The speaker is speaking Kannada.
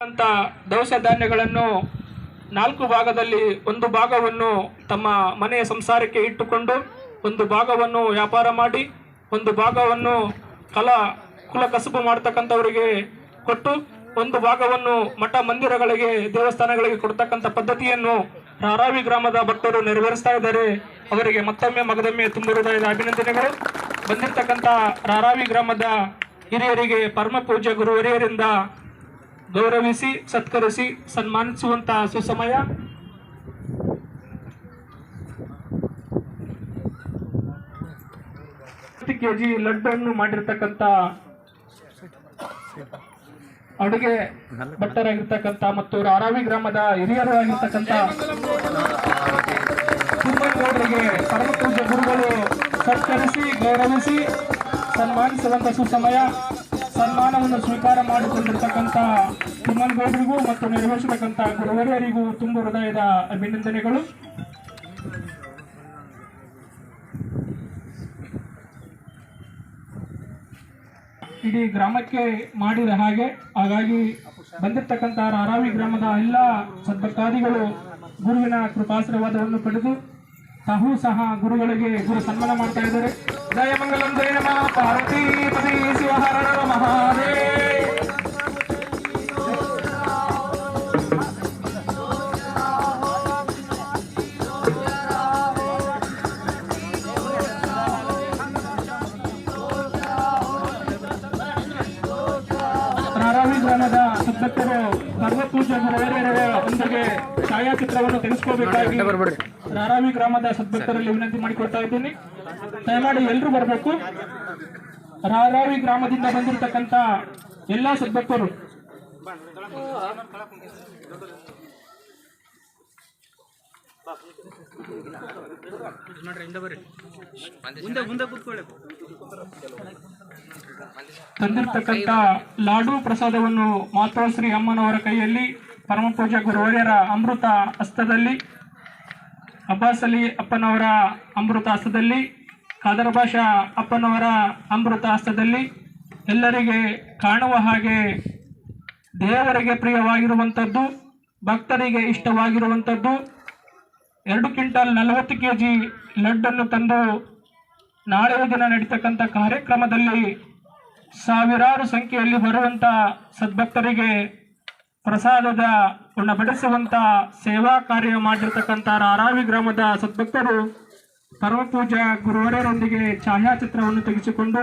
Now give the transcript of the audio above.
ಅಂತ ದವಸ ಧಾನ್ಯಗಳನ್ನು ನಾಲ್ಕು ಭಾಗದಲ್ಲಿ ಒಂದು ಭಾಗವನ್ನು ತಮ್ಮ ಮನೆಯ ಸಂಸಾರಕ್ಕೆ ಇಟ್ಟುಕೊಂಡು ಒಂದು ಭಾಗವನ್ನು ವ್ಯಾಪಾರ ಮಾಡಿ, ಒಂದು ಭಾಗವನ್ನು ಕಲಾ ಕುಲ ಕಸುಬು ಮಾಡ್ತಕ್ಕಂಥವರಿಗೆ ಕೊಟ್ಟು, ಒಂದು ಭಾಗವನ್ನು ಮಠ ಮಂದಿರಗಳಿಗೆ, ದೇವಸ್ಥಾನಗಳಿಗೆ ಕೊಡ್ತಕ್ಕಂಥ ಪದ್ಧತಿಯನ್ನು ರಾರಾವಿ ಗ್ರಾಮದ ಭಕ್ತರು ನೆರವೇರಿಸ್ತಾ ಇದ್ದಾರೆ. ಅವರಿಗೆ ಮತ್ತೊಮ್ಮೆ ಮಗದೊಮ್ಮೆ ತುಂಬ ಅಭಿನಂದನೆಗಳು. ಬಂದಿರತಕ್ಕಂಥ ರಾರಾವಿ ಗ್ರಾಮದ ಹಿರಿಯರಿಗೆ ಪರಮ ಪೂಜ್ಯ ಗುರುವರಿಯರಿಂದ ಗೌರವಿಸಿ, ಸತ್ಕರಿಸಿ ಸನ್ಮಾನಿಸುವಂತಹ ಸುಸಮಯ. ಕೆ ಜಿ ಲಡ್ಡನ್ನು ಮಾಡಿರ್ತಕ್ಕಂಥ ಅಡುಗೆ ಭಟ್ಟರಾಗಿರ್ತಕ್ಕಂಥ ಮತ್ತು ರಾರಾವಿ ಗ್ರಾಮದ ಹಿರಿಯರು ಆಗಿರ್ತಕ್ಕಂಥ ತಿಮ್ಮನಗೌಡರಿಗೆ ಪರಮ ಗುರುಗಳು ಸತ್ಕರಿಸಿ, ಗೌರವಿಸಿ ಸನ್ಮಾನಿಸುವಂತ ಸುಸಮಯ. ಸನ್ಮಾನವನ್ನು ಸ್ವೀಕಾರ ಮಾಡಿಕೊಂಡಿರ್ತಕ್ಕಂಥ ತಿಮ್ಮನಗೌಡರಿಗೂ ಮತ್ತು ನಿರ್ವಹಿಸತಕ್ಕಂಥ ಗುರುವರಿಯರಿಗೂ ತುಂಬ ಹೃದಯದ ಅಭಿನಂದನೆಗಳು. ಇಡೀ ಗ್ರಾಮಕ್ಕೆ ಮಾಡಿದ ಹಾಗೆ, ಹಾಗಾಗಿ ಬಂದಿರತಕ್ಕಂಥ ರಾರಾವಿ ಗ್ರಾಮದ ಎಲ್ಲ ಸದ್ಭಕ್ತಾದಿಗಳು ಗುರುವಿನ ಕೃಪಾಶೀರ್ವಾದವನ್ನು ಪಡೆದು ತಾವು ಸಹ ಗುರುಗಳಿಗೆ ಗುರು ಸನ್ಮಾನ ಮಾಡ್ತಾ ಇದ್ದಾರೆ. ಜಯಮಂಗಲಂ ಜಯ ಪಾರ್ವತಿ ಶಿವಹರ ಶಿವ ಗ್ರಾಮದ ಒಂದಿಗೆ ಛಾಯಾಚಿತ್ರವನ್ನು ನಾರಾವಿ ಗ್ರಾಮದ ಸದ್ಭಕ್ತರಲ್ಲಿ ವಿನಂತಿ ಮಾಡಿಕೊಡ್ತಾ ಇದ್ದೀನಿ. ದಯಮಾಡಿ ಎಲ್ಲರೂ ಬರಬೇಕು. ರಾರಾವಿ ಗ್ರಾಮದಿಂದ ಬಂದಿರತಕ್ಕಂತ ಎಲ್ಲಾ ಸದ್ಭಕ್ತರು. ತಂದಿರತಕ್ಕಂತ ಲಾಡು ಪ್ರಸಾದವನ್ನು ಮಾತೋಶ್ರೀ ಅಮ್ಮನವರ ಕೈಯಲ್ಲಿ ಪರಮಪೂಜ ಗುರುವರ್ಯರ ಅಮೃತ ಹಸ್ತದಲ್ಲಿ ಅಬ್ಬಾಸ್ ಅಲಿ ಅಪ್ಪನವರ ಅಮೃತ ಹಸ್ತದಲ್ಲಿ ಖಾದರ್ ಭಾಷಾ ಅಪ್ಪನವರ ಅಮೃತ ಹಸ್ತದಲ್ಲಿ ಎಲ್ಲರಿಗೆ ಕಾಣುವ ಹಾಗೆ ದೇವರಿಗೆ ಪ್ರಿಯವಾಗಿರುವಂಥದ್ದು, ಭಕ್ತರಿಗೆ ಇಷ್ಟವಾಗಿರುವಂಥದ್ದು, ಎರಡು ಕ್ವಿಂಟಲ್ ನಲವತ್ತು ಕೆ ಜಿ ಲಡ್ಡನ್ನು ತಂದು ನಾಳೆಯ ದಿನ ನಡೀತಕ್ಕಂಥ ಕಾರ್ಯಕ್ರಮದಲ್ಲಿ ಸಾವಿರಾರು ಸಂಖ್ಯೆಯಲ್ಲಿ ಬರುವಂಥ ಸದ್ಭಕ್ತರಿಗೆ ಪ್ರಸಾದದ ಉಣಬಡಿಸುವಂಥ ಸೇವಾ ಕಾರ್ಯ ಮಾಡಿರ್ತಕ್ಕಂಥ ರಾರಾವಿ ಗ್ರಾಮದ ಸದ್ಭಕ್ತರು ಪರಮಪೂಜಾ ಗುರುವರರೊಂದಿಗೆ ಛಾಯಾಚಿತ್ರವನ್ನು ತೆಗೆಸಿಕೊಂಡು